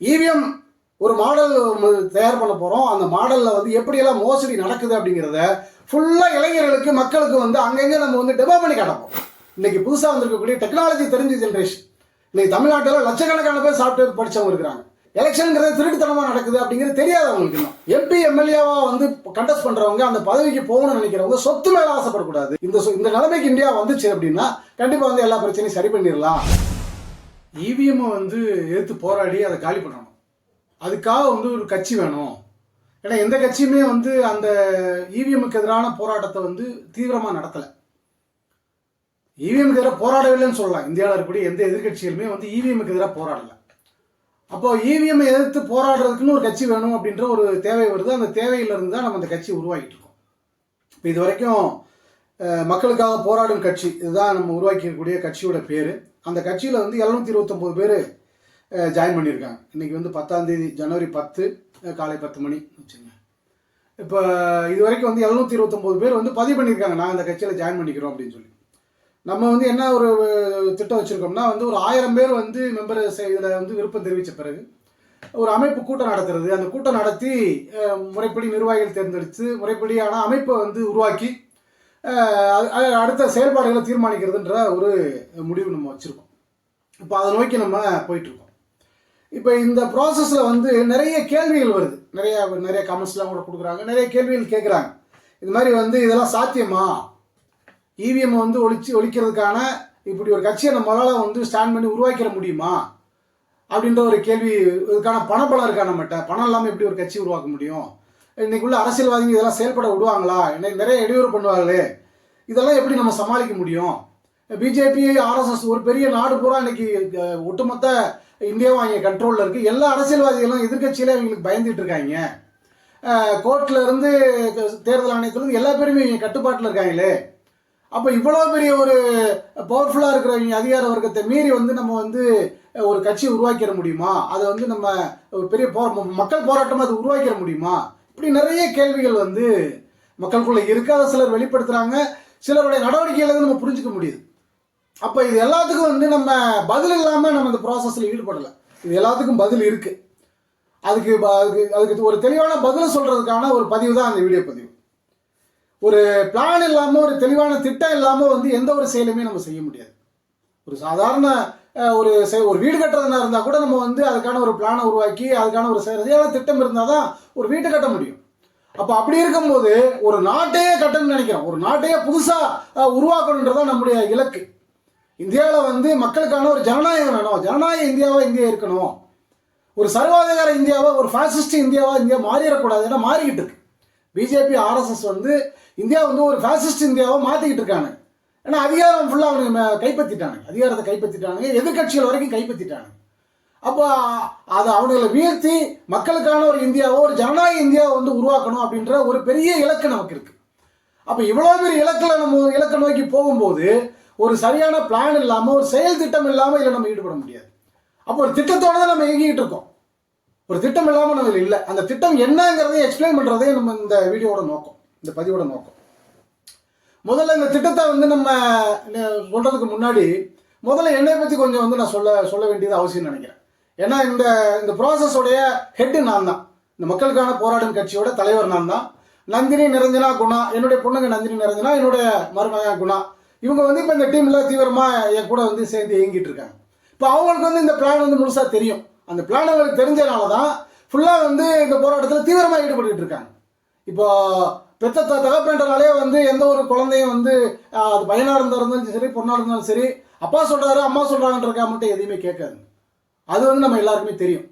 EVM ஒரு model தயார் பண்ண போகிறோம் அந்த மாடலில் வந்து எப்படியெல்லாம் மோசடி நடக்குது அப்படிங்கிறத ஃபுல்லாக இளைஞர்களுக்கு மக்களுக்கு வந்து அங்கங்கே நம்ம வந்து டெவலப் பண்ணி காட்டப்போம் இன்றைக்கி புதுசாக வந்திருக்கக்கூடிய டெக்னாலஜி தெரிஞ்ச ஜென்ரேஷன் இன்றைக்கி தமிழ்நாட்டில் லட்சக்கணக்கான பேர் சாஃப்ட்வேர் படித்தவங்க இருக்கிறாங்க. எலெக்ஷனுங்கிறது திருட்டுத்தனமாக நடக்குது அப்படிங்கிறது தெரியாது அவங்களுக்கு இன்னும் எம்பி எம்எல்ஏவாக வந்து கண்டஸ்ட் பண்ணுறவங்க அந்த பதவிக்கு போகணும்னு நினைக்கிறவங்க சொத்து மேலே ஆசைப்படக்கூடாது. இந்த சொ- இந்த நிலைமைக்கு இந்தியா வந்துச்சு அப்படின்னா கண்டிப்பாக வந்து எல்லா பிரச்சனையும் சரி பண்ணிடலாம். இவிஎம்மை வந்து எதிர்த்து போராடி அதை காலி பண்ணணும். அதுக்காக வந்து ஒரு கட்சி வேணும். ஏன்னா எந்த கட்சியுமே வந்து அந்த இவிஎம்முக்கு எதிரான போராட்டத்தை வந்து தீவிரமாக நடத்தலை. இவிஎம்க்கு எதிராக போராடவில்லைன்னு சொல்லலாம் இந்தியாவில் இருக்கக்கூடிய எந்த எதிர்கட்சிகளுமே வந்து இவிஎம்க்கு எதிராக போராடலை. அப்போ இவிஎம் எதிர்த்து போராடுறதுக்குன்னு ஒரு கட்சி வேணும் அப்படின்ற ஒரு தேவை வருது. அந்த தேவையிலிருந்து தான் நம்ம அந்த கட்சி உருவாக்கிட்டு இருக்கோம். இப்போ இது வரைக்கும் மக்களுக்காக போராடும் கட்சி இதுதான் நம்ம உருவாக்கியிருக்கக்கூடிய கட்சியோட பேர். அந்த கட்சியில் வந்து எழுநூத்தி இருபத்தொம்போது பேர் ஜாயின் பண்ணியிருக்காங்க. இன்னைக்கு வந்து பத்தாந்தேதி ஜனவரி பத்து காலை பத்து மணி. வச்சுங்க. இப்போ இது வரைக்கும் வந்து எழுநூத்தி இருபத்தொம்போது பேர் வந்து பதிவு பண்ணியிருக்காங்க. நான் அந்த கட்சியில் ஜாயின் பண்ணிக்கிறோம் அப்படின்னு சொல்லி. நம்ம வந்து என்ன ஒரு திட்டம் வச்சுருக்கோம்னா வந்து ஒரு ஆயிரம் பேர் வந்து மெம்பர் இதில் வந்து விருப்பம் தெரிவித்த பிறகு ஒரு அமைப்பு கூட்டம் நடத்துறது. அந்த கூட்டம் நடத்தி முறைப்படி நிர்வாகிகள் தேர்ந்தெடுத்து முறைப்படியான அமைப்பை வந்து உருவாக்கி அடுத்த செயல்பாடுகளை தீர்மானிக்கிறதுன்ற ஒரு முடிவு நம்ம வச்சுருக்கோம். இப்போ அதை நோக்கி நம்ம போயிட்டுருக்கோம். இப்போ இந்த ப்ராசஸில் வந்து நிறைய கேள்விகள் வருது. நிறைய நிறைய கமெண்ட்ஸ்லாம் கூட கொடுக்குறாங்க. நிறைய கேள்விகள் கேட்குறாங்க இது மாதிரி வந்து இதெல்லாம் சாத்தியமா? இவிஎம் வந்து ஒழிச்சு ஒழிக்கிறதுக்கான இப்படி ஒரு கட்சியை நம்மளால் வந்து ஸ்டாண்ட் பண்ணி உருவாக்கிட முடியுமா? அப்படின்ற ஒரு கேள்வி இதுக்கான பணப்பலம் இருக்கா நம்மகிட்ட? பணம் இல்லாமல் எப்படி ஒரு கட்சி உருவாக்க முடியும்? இன்னைக்குள்ள அரசியல்வாதிங்க இதெல்லாம் செயல்பட விடுவாங்களா? இன்னைக்கு நிறைய இடையூறு பண்ணுவாங்களே இதெல்லாம் எப்படி நம்ம சமாளிக்க முடியும்? பிஜேபி ஆர்எஸ்எஸ் ஒரு பெரிய நாடு பூரா இன்னைக்கு ஒட்டுமொத்த இந்தியாவும் அவங்க கண்ட்ரோலில் இருக்குது எல்லா அரசியல்வாதிகளும் எதிர்க்கட்சியில இவங்களுக்கு பயந்துட்டு இருக்காங்க. கோர்ட்டில் இருந்து தேர்தல் ஆணையத்துல இருந்து எல்லா பேருமே இவங்க கட்டுப்பாட்டில் இருக்காங்களே. அப்போ இவ்வளோ பெரிய ஒரு பவர்ஃபுல்லாக இருக்கிறவங்க அதிகார வர்க்கத்தை மீறி வந்து நம்ம வந்து ஒரு கட்சி உருவாக்கிட முடியுமா? அதை வந்து நம்ம ஒரு பெரிய போ மக்கள் போராட்டமாக அது உருவாக்கிட முடியுமா? இப்படி நிறைய கேள்விகள் வந்து மக்களுக்குள்ளே இருக்காத சிலர் வெளிப்படுத்துகிறாங்க சிலருடைய நடவடிக்கைகளை வந்து நம்ம புரிஞ்சுக்க முடியுது. அப்போ இது எல்லாத்துக்கும் வந்து நம்ம பதில் இல்லாமல் நம்ம இந்த ப்ராசஸில் ஈடுபடலை. இது எல்லாத்துக்கும் பதில் இருக்குது அதுக்கு ப- அதுக்கு அதுக்கு ஒரு தெளிவான பதில் சொல்கிறதுக்கான ஒரு பதிவு தான் அந்த வீடியோ பதிவு. ஒரு பிளான் இல்லாமல் ஒரு தெளிவான திட்டம் இல்லாமல் வந்து எந்த ஒரு செயலுமே நம்ம செய்ய முடியாது. ஒரு சாதாரண ஒரு ஒரு வீடு கட்டுறதுனா இருந்தால் கூட நம்ம வந்து அதுக்கான ஒரு பிளானை உருவாக்கி அதுக்கான ஒரு சரியான திட்டம் இருந்தால் தான் ஒரு வீட்டை கட்ட முடியும். அப்போ அப்படி இருக்கும்போது ஒரு நாட்டையே கட்டணும்னு நினைக்கிறோம். ஒரு நாட்டையே புதுசாக உருவாக்கணுன்றதான் நம்முடைய இலக்கு. இந்தியாவில் வந்து மக்களுக்கான ஒரு ஜனநாயகம் வேணும். ஜனநாயக இந்தியாவாக இந்தியா இருக்கணும். ஒரு சர்வாதிகார இந்தியாவை ஒரு ஃபாசிஸ்ட் இந்தியாவாக இந்தியா மாறிடக்கூடாது. ஏன்னா மாறிக்கிட்டு இருக்கு. பிஜேபி ஆர்எஸ்எஸ் வந்து இந்தியா வந்து ஒரு ஃபாசிஸ்ட் இந்தியாவை மாற்றிக்கிட்டு இருக்காங்க. ஏன்னா அதிகாரம் ஃபுல்லாக அவனுக்கு மே- கைப்பற்றிட்டாங்க அதிகாரத்தை கைப்பற்றிட்டாங்க எதிர்கட்சிகள் வரைக்கும் கைப்பற்றிட்டாங்க அப்போ அதை அவனுங்களை வீழ்த்தி மக்களுக்கான ஒரு இந்தியாவோ ஒரு ஜனநாயக இந்தியாவை வந்து உருவாக்கணும் அப்படின்ற ஒரு பெரிய இலக்கு நமக்கு இருக்குது அப்போ இவ்வளோ பெரிய இலக்கில் நம்ம இலக்கை நோக்கி போகும்போது ஒரு சரியான பிளான் இல்லாமல் ஒரு செயல் திட்டம் இல்லாமல் இதில் நம்ம ஈடுபட முடியாது. அப்போ ஒரு திட்டத்தோட தான் நம்ம இயங்கிட்டு இருக்கோம். ஒரு திட்டம் இல்லாமல் நம்ம இல்லை. அந்த திட்டம் என்னங்கிறதையும் எக்ஸ்பிளைன் பண்ணுறதே நம்ம இந்த வீடியோவோட நோக்கம். இந்த பதிவோட நோக்கம். முதல்ல இந்த திட்டத்தை வந்து நம்ம ந- சொல்றதுக்கு முன்னாடி முதல்ல என்னை பற்றி கொஞ்சம் வந்து நான் சொல்ல சொல்ல வேண்டியது அவசியம் நினைக்கிறேன். ஏன்னா இந்த இந்த ப்ராசஸோடைய ஹெட்டு நான் தான். இந்த மக்களுக்கான போராடும் கட்சியோட தலைவர் நான் தான். நந்தினி நிரஞ்சனா குணா என்னுடைய பொண்ணுங்க நந்தினி நிரஞ்சனா என்னுடைய மருமகன் குணா. இவங்க வந்து இப்போ இந்த டீமில் தீவிரமாக என் கூட வந்து சேர்ந்து இயங்கிட்டு இருக்காங்க. இப்போ அவங்களுக்கு வந்து இந்த பிளான் வந்து முழுசாக தெரியும். அந்த பிளான் அவங்களுக்கு தெரிஞ்சதுனால தான் ஃபுல்லாக வந்து இந்த போராட்டத்தில் தீவிரமாக ஈடுபட்டு இருக்காங்க. இப்போ பெத்த தகப்பன்றனாலே வந்து எந்த ஒரு குழந்தையும் வந்து அது பையனாக இருந்தாலும் சரி பொண்ணாக இருந்தாலும் சரி அப்பா சொல்கிறாரு அம்மா சொல்கிறாங்கன்றக்கா மட்டும் எதையுமே கேட்காது. அது வந்து நம்ம எல்லாருக்குமே தெரியும்.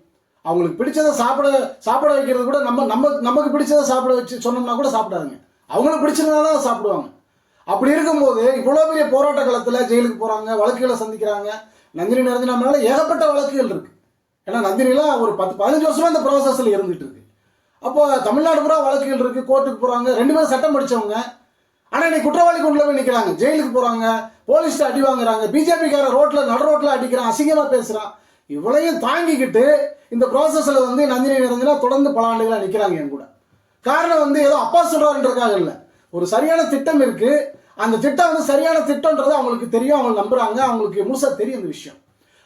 அவங்களுக்கு பிடிச்சதை சாப்பிட சாப்பிட வைக்கிறது கூட நம்ம நம்ம நமக்கு பிடிச்சதை சாப்பிட வச்சு சொன்னோம்னா கூட சாப்பிடாதுங்க. அவங்களுக்கு பிடிச்சிருந்தா தான் சாப்பிடுவாங்க. அப்படி இருக்கும்போது இவ்வளோ பெரிய போராட்ட காலத்தில் ஜெயிலுக்கு போகிறாங்க வழக்குகளை சந்திக்கிறாங்க. நந்தினி நிரஞ்சனா மேலே ஏகப்பட்ட வழக்குகள் இருக்குது ஏன்னா நந்தினிலாம் ஒரு பத்து பதினஞ்சு வருஷமாக இந்த ப்ராசஸில் இருந்துகிட்டு இருக்கு. அப்போ தமிழ்நாடு பூரா வழக்குகள் இருக்கு கோர்ட்டுக்கு போகிறாங்க ரெண்டு பேரும் சட்டம் படித்தவங்க ஆனால் இன்னைக்கு குற்றவாளி கொண்டு போய் நிற்கிறாங்க ஜெயிலுக்கு போகிறாங்க போலீஸ்ட்டு அடி வாங்குறாங்க. பிஜேபிக்கார ரோட்டில் நடு ரோட்டில் அடிக்கிறான் அசிங்கமாக பேசுகிறான் இவ்வளையும் தாங்கிக்கிட்டு இந்த ப்ராசஸில் வந்து நந்தினி நிரஞ்சனா தொடர்ந்து பல ஆண்டுகளாக நிற்கிறாங்க என் கூட. காரணம் வந்து ஏதோ அப்பா சொல்கிறாருன்றக்காக இல்லை. ஒரு சரியான திட்டம் இருக்குது அந்த திட்டம் வந்து சரியான திட்டம்ன்றது அவங்களுக்கு தெரியும். அவங்க நம்புகிறாங்க அவங்களுக்கு முழுசாக தெரியும் இந்த விஷயம்.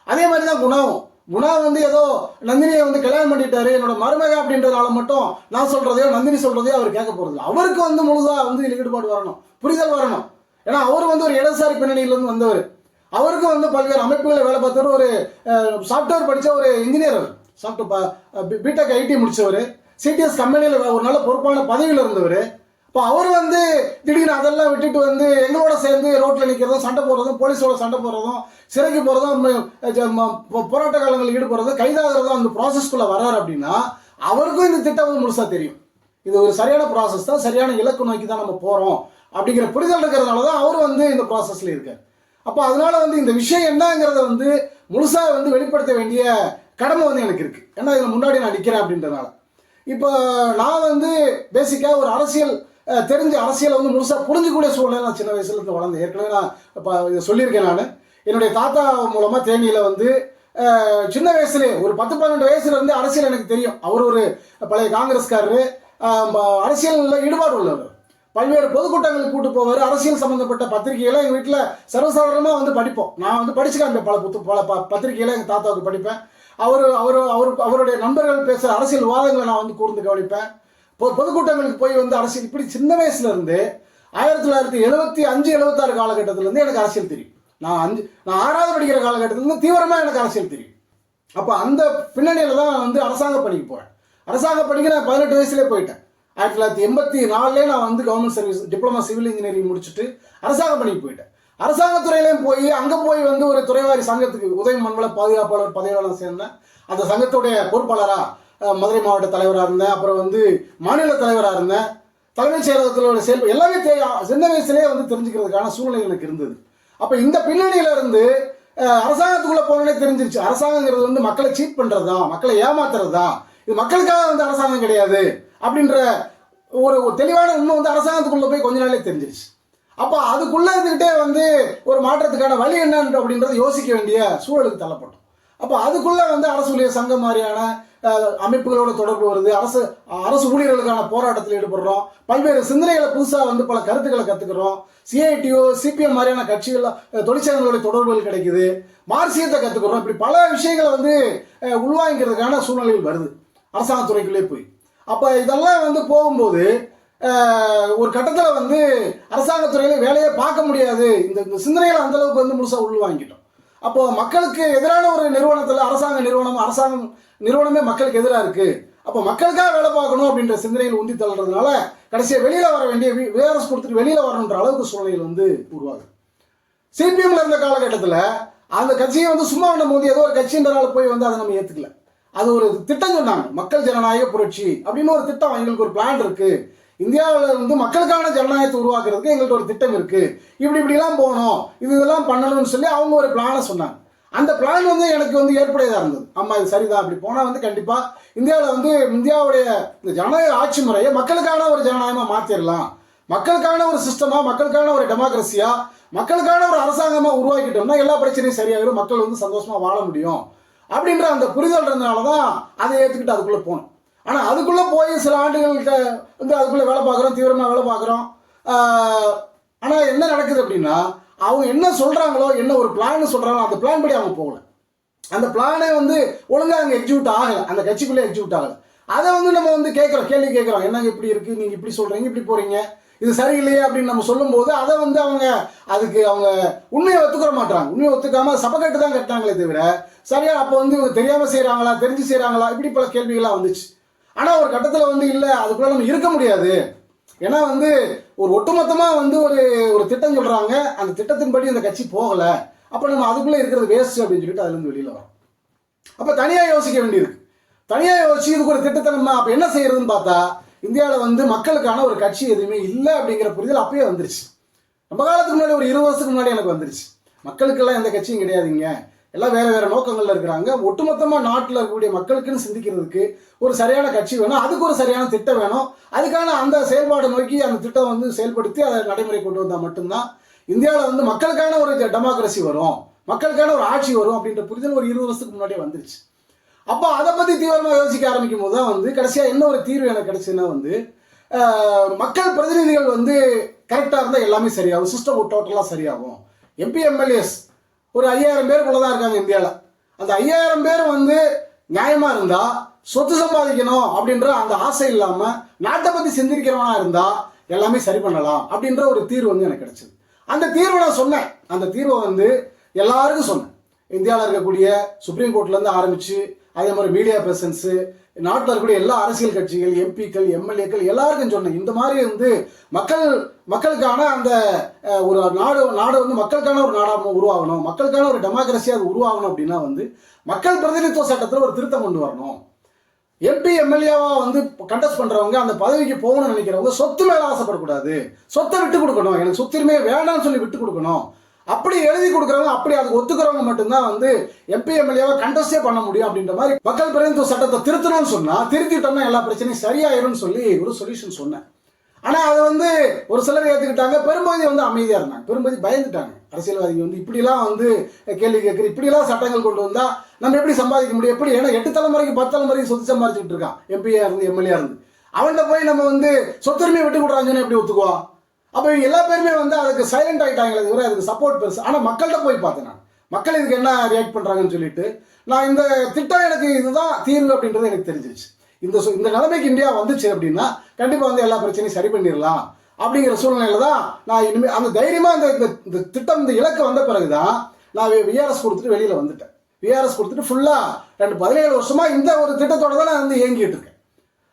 அதே மாதிரி தான் குணாவும். குணா வந்து ஏதோ நந்தினியை வந்து கல்யாணம் பண்ணிட்டாரு. என்னோட மருமக அப்படின்றதுனால மட்டும் நான் சொல்றதையோ நந்தினி சொல்றதையோ அவர் கேட்க போறது அவருக்கு வந்து முழுதா வந்து ஈடுபாடு வரணும். புரிதல் வரணும். ஏன்னா அவர் வந்து ஒரு இடதுசாரி பின்னணியிலிருந்து வந்தவர். அவருக்கும் வந்து பல்வேறு அமைப்புகளை வேலை பார்த்தவர் ஒரு சாஃப்ட்வேர் படித்த ஒரு இன்ஜினியர் அவர். சாஃப்ட்வேர் பிடெக் ஐடி முடித்தவர் சிடிஎஸ் கம்பெனியில் ஒரு நல்ல பொறுப்பான பதவியில் இருந்தவர். இப்போ அவர் வந்து திடீர்னு அதெல்லாம் விட்டுட்டு வந்து எங்களோட சேர்ந்து ரோட்டில் நிற்கிறதும் சண்டை போடுறதும் போலீஸோட சண்டை போடுறதும் சிறைக்கு போகிறதும் போராட்ட காலங்களில் ஈடுபடுறதும் கைதாகிறதும் அந்த ப்ராசஸ்க்குள்ளே வர்றாரு அப்படின்னா அவருக்கும் இந்த திட்டம் வந்து முழுசாக தெரியும். இது ஒரு சரியான ப்ராசஸ் தான் சரியான இலக்கு நோக்கி தான் நம்ம போகிறோம் அப்படிங்கிற புரிதல் இருக்கிறதுனால தான் அவர் வந்து இந்த ப்ராசஸில் இருக்கார். அப்போ அதனால வந்து இந்த விஷயம் என்னங்கிறத வந்து முழுசாக வந்து வெளிப்படுத்த வேண்டிய கடமை வந்து எனக்கு இருக்குது ஏன்னா இதில் முன்னாடி நான் நிற்கிறேன் அப்படின்றதுனால. இப்போ நான் வந்து பேசிக்காக ஒரு அரசியல் தெரிஞ்ச அரசியலை வந்து முழுசாக புரிஞ்சுக்கூடிய சூழ்நிலை நான் சின்ன வயசுலேருந்து வளர்ந்தேன். ஏற்கனவே நான் இப்போ இதை சொல்லியிருக்கேன் நான். என்னுடைய தாத்தா மூலமாக தேனியில் வந்து சின்ன வயசுலேயே ஒரு பத்து பன்னெண்டு வயசுலேருந்து அரசியல் எனக்கு தெரியும். அவர் ஒரு பழைய காங்கிரஸ்காரரு. அரசியலில் ஈடுபாடு உள்ளவர். பல்வேறு பொதுக்கூட்டங்களுக்கு கூட்டு போவார். அரசியல் சம்மந்தப்பட்ட பத்திரிகைகளை எங்கள் வீட்டில் சர்வசாதாரணமாக வந்து படிப்போம். நான் வந்து படிச்சு காமிப்பேன் பல புத்து பல ப பத்திரிகைகளை எங்கள் தாத்தாவுக்கு படிப்பேன். அவர் அவர் அவர் அவருடைய நண்பர்கள் பேசுகிற அரசியல் விவாதங்களை நான் வந்து கூர்ந்து கவனிப்பேன். பொதுக்கூட்டங்களுக்கு போய் வந்து அரசியல் இப்படி சின்ன வயசுல இருந்து ஆயிரத்தி தொள்ளாயிரத்தி எழுபத்தி அஞ்சு எழுபத்தாறு காலகட்டத்திலேருந்து எனக்கு அரசியல் தெரியும். நான் அஞ்சு நான் ஆறாவது படிக்கிற காலகட்டத்திலேருந்து தீவிரமாக எனக்கு அரசியல் தெரியும். அப்போ அந்த பின்னணியில் தான் நான் வந்து அரசாங்க பணிக்கு போகிறேன் அரசாங்க பணிக்கு நான் பதினெட்டு வயசுலேயே போயிட்டேன். ஆயிரத்தி தொள்ளாயிரத்தி எண்பத்தி நாலுலேயே நான் வந்து government service diploma civil engineering முடிச்சுட்டு அரசாங்க பணிக்கு போயிட்டேன். அரசாங்கத்துறையிலையும் போய் அங்கே போய் வந்து ஒரு துறைவாரி சங்கத்துக்கு உதவி மண்வள பாதுகாப்பாளர் பதவியாளர் சேர்ந்தேன் அந்த சங்கத்துடைய பொறுப்பாளராக மதுரை மாவட்ட தலைவராக இருந்தேன். அப்புறம் வந்து மாநில தலைவராக இருந்தேன். தலைமைச் செயலகத்தில் செயல்பு எல்லாமே சின்ன வயசுலேயே வந்து தெரிஞ்சுக்கிறதுக்கான சூழ்நிலை எனக்கு இருந்தது. அப்போ இந்த பின்னணியிலிருந்து இருந்து அஹ், போனோடனே தெரிஞ்சிருச்சு. அரசாங்கங்கிறது வந்து மக்களை சீட் பண்ணுறது தான் மக்களை ஏமாத்துறது? தான் இது மக்களுக்காக வந்து அரசாங்கம் கிடையாது. அப்படின்ற ஒரு தெளிவான உண்மை வந்து அரசாங்கத்துக்குள்ளே போய் கொஞ்ச நாளே தெரிஞ்சிருச்சு. அப்போ அதுக்குள்ளே இருந்துக்கிட்டே வந்து ஒரு மாற்றத்துக்கான வழி என்னன்ற அப்படின்றத யோசிக்க வேண்டிய சூழலுக்கு தள்ளப்பட்டோம். அப்போ அதுக்குள்ளே வந்து அரசு ஊழியர் சங்கம் மாதிரியான அமைப்புகளோட தொடர்பு வருது. அரசு அரசு ஊழியர்களுக்கான போராட்டத்தில் ஈடுபடுறோம். பல்வேறு சிந்தனைகளை புதுசாக வந்து பல கருத்துக்களை கற்றுக்கிறோம் சிஐடியோ சிபிஎம் மாதிரியான கட்சிகள் தொழிற்சங்கங்களுடைய தொடர்புகள் கிடைக்குது. மார்சியத்தை கற்றுக்குறோம் இப்படி பல விஷயங்களை வந்து உள்வாங்கிக்கிறதுக்கான சூழ்நிலைகள் வருது. அரசாங்கத்துறைக்குள்ளே போய். அப்போ இதெல்லாம் வந்து போகும்போது ஒரு கட்டத்தில் வந்து அரசாங்கத்துறையில் வேலையை பார்க்க முடியாது. இந்த இந்த சிந்தனைகளை அந்த அளவுக்கு வந்து முழுசாக உள்வாங்கிட்டோம். அப்போ மக்களுக்கு எதிரான ஒரு நிறுவனத்தில் அரசாங்க நிறுவனம் அரசாங்கம் நிறுவனமே மக்களுக்கு எதிராக இருக்கு. அப்போ மக்களுக்காக வேலை பார்க்கணும் அப்படின்ற சிந்தனையில் உந்தி தள்ளுறதுனால கடைசியாக வெளியில் வர வேண்டிய விஆர்எஸ் கொடுத்துட்டு வெளியில் வரணுன்ற அளவுக்கு சூழ்நிலையில் வந்து உருவாகுது. சிபிஎம்ல இருந்த காலகட்டத்தில் அந்த கட்சியை வந்து சும்மா நம்ம வந்து ஏதோ ஒரு கட்சின்றனால போய் வந்து அதை நம்ம ஏற்றுக்கல அது ஒரு திட்டம் சொன்னாங்க. மக்கள் ஜனநாயக புரட்சி அப்படின்னு ஒரு திட்டம் எங்களுக்கு ஒரு பிளான் இருக்கு. இந்தியாவில் வந்து மக்களுக்கான ஜனநாயகத்தை உருவாக்குறதுக்கு எங்கள்கிட்ட ஒரு திட்டம் இருக்கு. இப்படி இப்படிலாம் போகணும் இது இதெல்லாம் பண்ணணும்னு சொல்லி அவங்க ஒரு பிளானை சொன்னாங்க. அந்த பிளான் வந்து எனக்கு வந்து ஏற்புடையதாக இருந்தது. ஆமாம் இது சரிதான் அப்படி போனால் வந்து கண்டிப்பாக இந்தியாவில் வந்து இந்தியாவுடைய இந்த ஜனநாயக ஆட்சி முறையை மக்களுக்கான ஒரு ஜனநாயகமாக மாற்றிடலாம் மக்களுக்கான ஒரு சிஸ்டமாக மக்களுக்கான ஒரு டெமோக்ரஸியாக மக்களுக்கான ஒரு அரசாங்கமாக உருவாக்கிட்டோம்னா எல்லா பிரச்சனையும் சரியாகிடும் மக்கள் வந்து சந்தோஷமாக வாழ முடியும். அப்படின்ற அந்த புரிதல் இருந்தனால தான் அதை ஏற்றுக்கிட்டு அதுக்குள்ளே போனோம். ஆனால் அதுக்குள்ளே போய் சில ஆண்டுகள்கிட்ட வந்து அதுக்குள்ளே வேலை பார்க்குறோம் தீவிரமாக வேலை பார்க்குறோம். ஆனால் என்ன நடக்குது அப்படின்னா அவங்க என்ன சொல்கிறாங்களோ என்ன ஒரு பிளான் சொல்கிறாங்களோ அந்த பிளான் படி அவங்க போகல. அந்த பிளானே வந்து ஒழுங்காக அங்கே எக்ஸிக்யூட் ஆகலை. அந்த கட்சிக்குள்ளே எக்ஸிக்யூட் ஆகலை. அதை வந்து நம்ம வந்து கேட்குறோம் கேள்வி கேட்குறோம். என்னங்க இப்படி இருக்குது நீங்கள் இப்படி சொல்கிறீங்க இப்படி போகிறீங்க இது சரியில்லையே அப்படின்னு நம்ம சொல்லும்போது அதை வந்து அவங்க அதுக்கு அவங்க உண்மையை ஒத்துக்கிற மாட்டாங்க உண்மையை ஒத்துக்காம சபக்கட்டு தான் கட்டினாங்களே தவிர சரியா அப்போ வந்து இவங்க செய்கிறாங்களா தெரிஞ்சு செய்கிறாங்களா இப்படி பல கேள்விகள்லாம் வந்துச்சு. ஆனால் ஒரு கட்டத்தில் வந்து இல்லை அதுக்குள்ள நம்ம இருக்க முடியாது. ஏன்னா வந்து ஒரு ஒட்டுமொத்தமாக வந்து ஒரு ஒரு திட்டம் சொல்கிறாங்க அந்த திட்டத்தின்படி அந்த கட்சி போகலை. அப்போ நம்ம அதுக்குள்ளே இருக்கிறது வேஸ்ட் அப்படின்னு சொல்லிட்டு அதுலேருந்து வெளியில் வரும். வரோம் தனியாக யோசிக்க வேண்டியிருக்கு. தனியாக யோசிச்சு இதுக்கு ஒரு திட்டத்தை நம்ம அப்போ என்ன செய்யறதுன்னு பார்த்தா இந்தியாவில் வந்து மக்களுக்கான ஒரு கட்சி எதுவுமே இல்லை அப்படிங்கிற புரிதல் அப்பயே வந்துருச்சு. ரொம்ப காலத்துக்கு முன்னாடி ஒரு இருபது வருஷத்துக்கு முன்னாடி எனக்கு வந்துருச்சு. மக்களுக்கெல்லாம் எந்த கட்சியும் கிடையாதுங்க. எல்லாம் வேற வேற நோக்கங்கள்ல இருக்கிறாங்க. ஒட்டுமொத்தமா நாட்டில் இருக்கக்கூடிய மக்களுக்குன்னு சிந்திக்கிறதுக்கு ஒரு சரியான கட்சி வேணும். அதுக்கு ஒரு சரியான திட்டம் வேணும். அதுக்கான அந்த செயல்பாடை நோக்கி அந்த திட்டம் வந்து செயல்படுத்தி அதை நடைமுறை கொண்டு வந்தால் மட்டும்தான் இந்தியாவில் வந்து மக்களுக்கான ஒரு டெமோக்ரஸி வரும். மக்களுக்கான ஒரு ஆட்சி வரும் அப்படின்ற புரிதல் ஒரு இருபது வருஷத்துக்கு முன்னாடியே வந்துருச்சு. அப்போ அதை பற்றி தீவிரமாக யோசிக்க ஆரம்பிக்கும் போது தான் வந்து கடைசியாக என்ன ஒரு தீர்வு எனக்கு கிடைச்சுன்னா வந்து மக்கள் பிரதிநிதிகள் வந்து கரெக்டாக இருந்தால் எல்லாமே சரியாகும். சிஸ்டம் டோட்டலாக சரியாகும். எம்பி எம்எல்ஏஸ் ஒரு ஐயாயிரம் பேருக்குள்ள தான் இருக்காங்க இந்தியாவில் அந்த ஐயாயிரம் பேர் வந்து நியாயமாக இருந்தால் சொத்து சம்பாதிக்கணும் அப்படின்ற அந்த ஆசை இல்லாமல் நாட்டை பற்றி சிந்திக்கிறவனா இருந்தால் எல்லாமே சரி பண்ணலாம் அப்படின்ற ஒரு தீர்வு வந்து எனக்கு கிடைச்சது. அந்த தீர்வை நான் சொன்னேன். அந்த தீர்வை வந்து எல்லாருக்கும் சொன்னேன். இந்தியாவில் இருக்கக்கூடிய சுப்ரீம் கோர்ட்லேருந்து ஆரம்பித்து அதே மாதிரி மீடியா பர்சன்ஸு நாட்டில் இருக்கக்கூடிய எல்லா அரசியல் கட்சிகள் எம்பிக்கள் எம்எல்ஏக்கள் எல்லாருக்கும் சொன்னேன். இந்த மாதிரி வந்து மக்கள் மக்களுக்கான அந்த ஒரு நாடு நாடு வந்து மக்களுக்கான ஒரு நாடாக உருவாகணும். மக்களுக்கான ஒரு டெமோக்ரஸியாக அது உருவாகணும் அப்படின்னா வந்து மக்கள் பிரதிநிதித்துவ சட்டத்தில் ஒரு திருத்தம் கொண்டு வரணும். எம்பி எம்எல்ஏவா வந்து கண்டஸ்ட் பண்ணுறவங்க அந்த பதவிக்கு போகணும்னு நினைக்கிறவங்க சொத்து மேலே ஆசைப்படக்கூடாது. சொத்தை விட்டு கொடுக்கணும். எனக்கு சொத்துரிமை வேண்டாம்னு சொல்லி விட்டு கொடுக்கணும். அப்படி எழுதி கொடுக்குறவங்க அப்படி அதுக்கு ஒத்துக்கிறவங்க மட்டும்தான் வந்து எம்பி எம்எல்ஏவை கண்டஸ்டே பண்ண முடியும் அப்படின்ற மாதிரி மக்கள் பிரதிநிதித்துவ சட்டத்தை திருத்தணும்னு சொன்னால் திருத்திட்டோம்னா எல்லா பிரச்சனையும் சரியாயிரும்னு சொல்லி ஒரு சொல்யூஷன் சொன்னேன். ஆனால் அது வந்து ஒரு சிலர் ஏற்றுக்கிட்டாங்க பெரும்பகுதி வந்து அமைதியாக இருந்தாங்க. பெரும்பகுதி பயந்துட்டாங்க. அரசியல்வாதிகள் வந்து இப்படிலாம் வந்து கேள்வி கேட்குற இப்படிலாம் சட்டங்கள் கொண்டு வந்தால் நம்ம எப்படி சம்பாதிக்க முடியும்? எப்படி? ஏன்னா எட்டு தலைமுறைக்கு பத்து தலைமுறைக்கு சொத்து சம்பாதிச்சுட்டு இருக்கான். எம்பியாக இருந்து எம்எல்ஏ இருந்து. அவன்கிட்ட போய் நம்ம வந்து சொத்துரிமையை விட்டு கொடுறாங்கன்னு எப்படி ஒத்துக்குவோம் அப்போ எல்லா பேருமே வந்து அதுக்கு சைலண்ட் ஆகிட்டாங்களே தவிர அதுக்கு சப்போர்ட் பெருசு. ஆனால் மக்கள்கிட்ட போய் பார்த்தேன் நான். மக்கள் இதுக்கு என்ன ரியாக்ட் பண்ணுறாங்கன்னு சொல்லிட்டு நான் இந்த திட்டம் எனக்கு இதுதான் தீர்வு அப்படின்றது எனக்கு தெரிஞ்சிருச்சு. இந்த இந்த நிலைமைக்கு இந்தியா வந்துச்சு அப்படின்னா கண்டிப்பாக வந்து எல்லா பிரச்சனையும் சரி பண்ணிடலாம். அப்படிங்கிற சூழ்நிலையில தான் நான் இனிமேல் அந்த தைரியமாக இந்த இந்த- இந்த திட்டம் இந்த இலக்கு வந்த பிறகு தான் நான் விஆர்எஸ் கொடுத்துட்டு வெளியில் வந்துட்டேன். விஆர்எஸ் கொடுத்துட்டு ஃபுல்லாக ரெண்டு பதினேழு வருஷமாக இந்த ஒரு திட்டத்தோட தான் நான் வந்து இயங்கிட்டு இருக்கேன்.